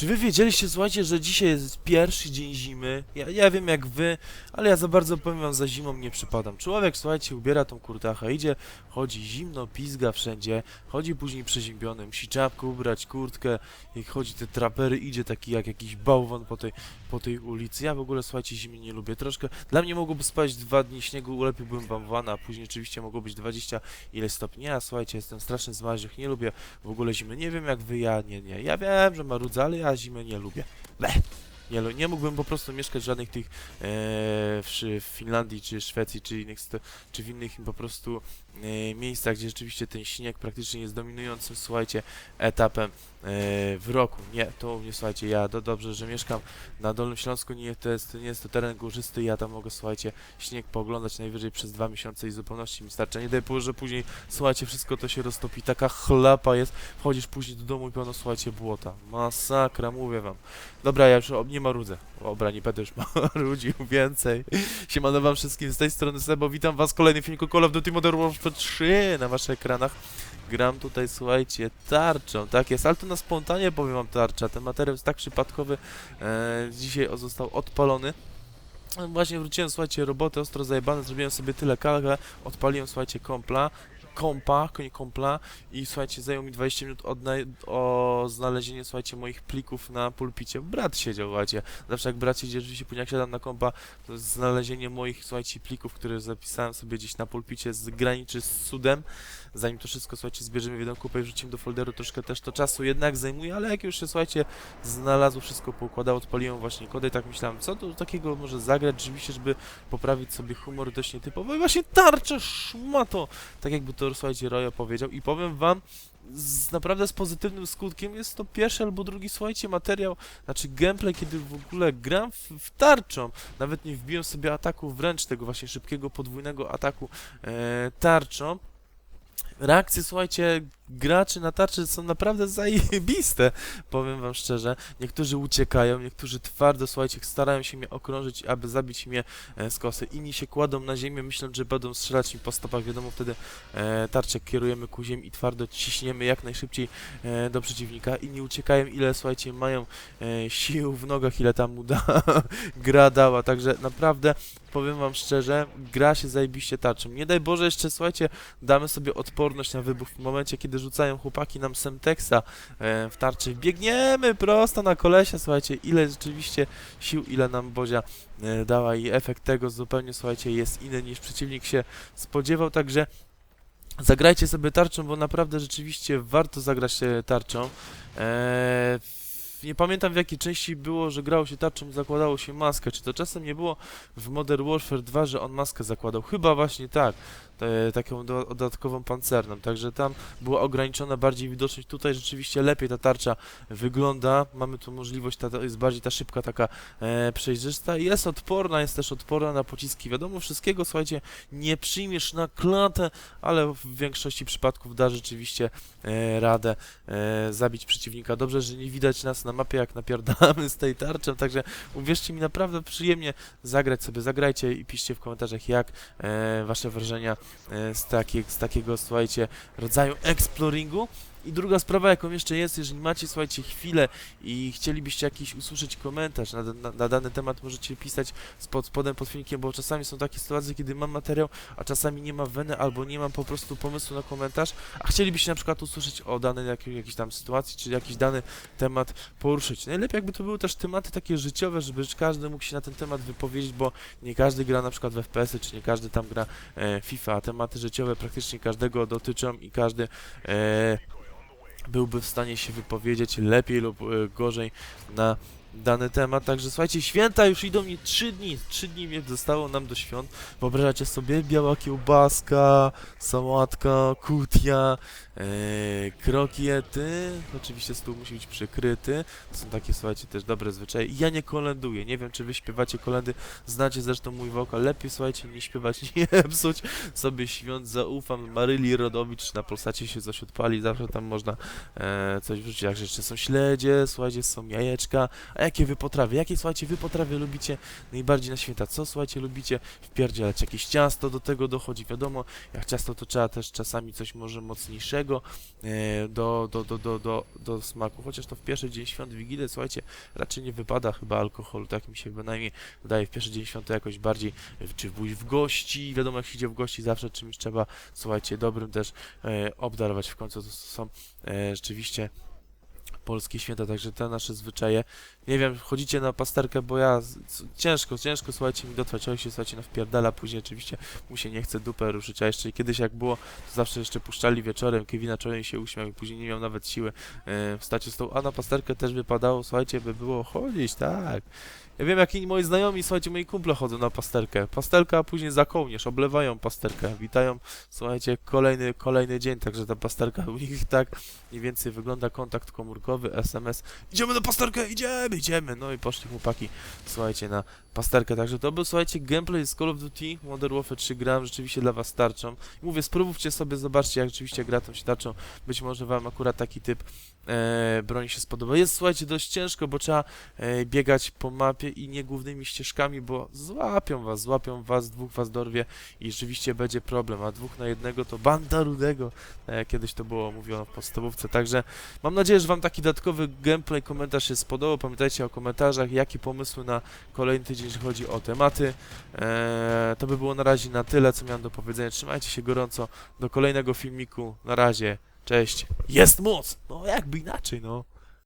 Czy wy wiedzieliście, słuchajcie, że dzisiaj jest pierwszy dzień zimy? Ja, ja wiem jak wy, ale ja za bardzo powiem wam, za zimą nie przypadam. Człowiek, słuchajcie, ubiera tą kurtachę, idzie, chodzi zimno, pizga wszędzie, chodzi później przeziębiony, musi czapkę ubrać, kurtkę, jak chodzi te trapery, idzie taki jak jakiś bałwan po tej, po tej ulicy. Ja w ogóle, słuchajcie, zimy nie lubię. Troszkę, dla mnie mogłoby spać dwa dni śniegu, ulepiłbym bałwana, a później oczywiście mogło być 20 ileś stopni. Ja, słuchajcie, jestem straszny zmarzlich, nie lubię w ogóle zimy. Nie wiem jak wy, ja nie, nie. Ja wiem, że marudza, ale ja zimy nie lubię. Bleh. Nie, lu- nie mógłbym po prostu mieszkać w żadnych tych e, w, w Finlandii, czy Szwecji, czy innych, czy w innych po prostu e, miejscach, gdzie rzeczywiście ten śnieg praktycznie jest dominującym, słuchajcie, etapem e, w roku. Nie, to u mnie, słuchajcie, ja do, dobrze, że mieszkam na Dolnym Śląsku, nie, to jest, nie jest to teren górzysty, ja tam mogę, słuchajcie, śnieg pooglądać najwyżej przez dwa miesiące i zupełności mi starcza. Nie daj Boże, że później, słuchajcie, wszystko to się roztopi, taka chlapa jest, wchodzisz później do domu i pełno, słuchajcie, błota. Masakra, mówię wam. Dobra, ja już o- nie marudzę. Dobra, nie będę już marudził więcej. Siemano wam wszystkim z tej strony Sebo, witam was w kolejnym filmiku Call of Duty Modern Warfare 3 na waszych ekranach. Gram tutaj, słuchajcie, tarczą, tak jest, ale to na spontanie powiem wam tarcza. Ten materiał jest tak przypadkowy, e, dzisiaj został odpalony. Właśnie wróciłem, słuchajcie, roboty ostro zajebane, zrobiłem sobie tyle kalga, odpaliłem, słuchajcie, kompla, kompa, kompla i słuchajcie, zajęło mi 20 minut o znalezienie, słuchajcie, moich plików na pulpicie. Brat siedział, słuchajcie, zawsze jak brat siedzi, rzeczywiście później jak siadam na kompa, to znalezienie moich, słuchajcie, plików, które zapisałem sobie gdzieś na pulpicie z graniczy z cudem, zanim to wszystko, słuchajcie, zbierzemy w jedną kupę i wrzucimy do folderu, troszkę też to czasu jednak zajmuje, ale jak już się, słuchajcie, znalazło, wszystko poukładało, odpaliłem właśnie kody i tak myślałem, co tu takiego może zagrać, rzeczywiście, żeby poprawić sobie humor dość nietypowy i właśnie tarczę, szmato, tak jakby to, słuchajcie, Royo powiedział i powiem wam, z naprawdę z pozytywnym skutkiem jest to pierwszy albo drugi, słuchajcie, materiał, znaczy gameplay, kiedy w ogóle gram w, w tarczą, nawet nie wbiłem sobie ataku wręcz tego właśnie szybkiego podwójnego ataku e, tarczą. Reakcje, słuchajcie, graczy na tarczy są naprawdę zajebiste, powiem wam szczerze. Niektórzy uciekają, niektórzy twardo, słuchajcie, starają się mnie okrążyć, aby zabić mnie e, z kosy. Inni się kładą na ziemię, myślą, że będą strzelać mi po stopach, wiadomo, wtedy e, tarczę kierujemy ku ziemi i twardo ciśniemy jak najszybciej e, do przeciwnika. Inni uciekają, ile, słuchajcie, mają e, sił w nogach, ile tam mu da, gra dała, także naprawdę, powiem wam szczerze, gra się zajebiście tarczą. Nie daj Boże, jeszcze, słuchajcie, damy sobie odporność na wybuch w momencie, kiedy rzucają chłopaki nam Semtexa e, w tarczy. Biegniemy prosto na kolesia, słuchajcie, ile rzeczywiście sił, ile nam Bozia e, dała i efekt tego zupełnie, słuchajcie, jest inny niż przeciwnik się spodziewał, także zagrajcie sobie tarczą, bo naprawdę rzeczywiście warto zagrać e, tarczą. E, nie pamiętam w jakiej części było, że grało się tarczą i zakładało się maskę. Czy to czasem nie było w Modern Warfare 2, że on maskę zakładał? Chyba właśnie tak. Te, taką do, dodatkową pancerną. Także tam była ograniczona bardziej widoczność. Tutaj rzeczywiście lepiej ta tarcza wygląda. Mamy tu możliwość, ta, jest bardziej ta szybka taka e, przejrzysta. Jest odporna, jest też odporna na pociski. Wiadomo, wszystkiego, słuchajcie, nie przyjmiesz na klatę, ale w większości przypadków da rzeczywiście e, radę e, zabić przeciwnika. Dobrze, że nie widać nas na mapie, jak napierdalamy z tej tarczą, także uwierzcie mi, naprawdę przyjemnie zagrać sobie. Zagrajcie i piszcie w komentarzach, jak e, wasze wrażenia e, z, takie, z takiego, słuchajcie, rodzaju exploringu. I druga sprawa, jaką jeszcze jest, jeżeli macie, słuchajcie, chwilę i chcielibyście jakiś usłyszeć komentarz na, na, na dany temat, możecie pisać spod spodem pod filmikiem, bo czasami są takie sytuacje, kiedy mam materiał, a czasami nie ma weny, albo nie mam po prostu pomysłu na komentarz, a chcielibyście na przykład usłyszeć o danej jakiej, jakiejś tam sytuacji, czy jakiś dany temat poruszyć. Najlepiej jakby to były też tematy takie życiowe, żeby każdy mógł się na ten temat wypowiedzieć, bo nie każdy gra na przykład w FPS-y, czy nie każdy tam gra e, FIFA, a tematy życiowe praktycznie każdego dotyczą i każdy e, byłby w stanie się wypowiedzieć lepiej lub e, gorzej na dany temat. Także słuchajcie, święta już idą mi 3 dni. 3 dni mnie zostało nam do świąt. Wyobrażacie sobie biała kiełbaska, sałatka, kutia, e, krokiety. Oczywiście stół musi być przykryty. To są takie, słuchajcie, też dobre zwyczaje. I ja nie kolenduję. Nie wiem, czy wy śpiewacie kolendy. Znacie zresztą mój wokal. Lepiej, słuchajcie, nie śpiewać, nie psuć sobie świąt. Zaufam Maryli Rodowicz. Na Polsacie się coś odpali. Zawsze tam można e, coś wrzucić. Jak jeszcze są śledzie, słuchajcie, są jajeczka. Jakie wy potrawy? Jakie, słuchajcie, wy potrawy lubicie najbardziej na święta? Co, słuchajcie, lubicie wpierdzielać? Jakieś ciasto do tego dochodzi, wiadomo, jak ciasto to trzeba też czasami coś może mocniejszego e, do, do, do, do, do, do smaku, chociaż to w pierwszy dzień świąt Wigilię, słuchajcie, raczej nie wypada chyba alkoholu, tak mi się bynajmniej wydaje, w pierwszy dzień świąt to jakoś bardziej, czy pójść w gości, wiadomo, jak się idzie w gości, zawsze czymś trzeba, słuchajcie, dobrym też e, obdarować, w końcu to są e, rzeczywiście polskie święta, także te nasze zwyczaje. Nie wiem, chodzicie na pasterkę, bo ja ciężko, ciężko, słuchajcie, mi dotrwać, człowiek się, słuchajcie, na wpierdala, później oczywiście mu się nie chce dupę ruszyć, a jeszcze kiedyś jak było, to zawsze jeszcze puszczali wieczorem, Kevina Czorem się uśmiał i później nie miał nawet siły e, wstać z stołu, a na pasterkę też wypadało, słuchajcie, by było chodzić, tak. Ja wiem, jak inni moi znajomi, słuchajcie, moi kumple chodzą na pasterkę. Pastelka, a później za kołnierz, oblewają pasterkę, witają, słuchajcie, kolejny, kolejny dzień, także ta pasterka u nich tak mniej więcej wygląda kontakt komórkowy, SMS. Idziemy na pasterkę, idziemy, idziemy. No i poszli chłopaki, słuchajcie, na pasterkę. Także to był, słuchajcie, gameplay z Call of Duty Modern Warfare 3 gram, rzeczywiście dla was starczą. I mówię, spróbujcie sobie, zobaczcie, jak rzeczywiście gra tą się tarczą. Być może wam akurat taki typ e, broni się spodoba. Jest, słuchajcie, dość ciężko, bo trzeba e, biegać po mapie i nie głównymi ścieżkami, bo złapią was, złapią was, dwóch was dorwie i rzeczywiście będzie problem, a dwóch na jednego to banda rudego, jak kiedyś to było mówiono w podstawówce. Także mam nadzieję, że wam taki dodatkowy gameplay, komentarz się spodobał. Pamiętajcie o komentarzach, jakie pomysły na kolejny tydzień, jeżeli chodzi o tematy. Eee, to by było na razie na tyle, co miałem do powiedzenia. Trzymajcie się gorąco do kolejnego filmiku. Na razie, cześć. Jest moc! No jakby inaczej, no.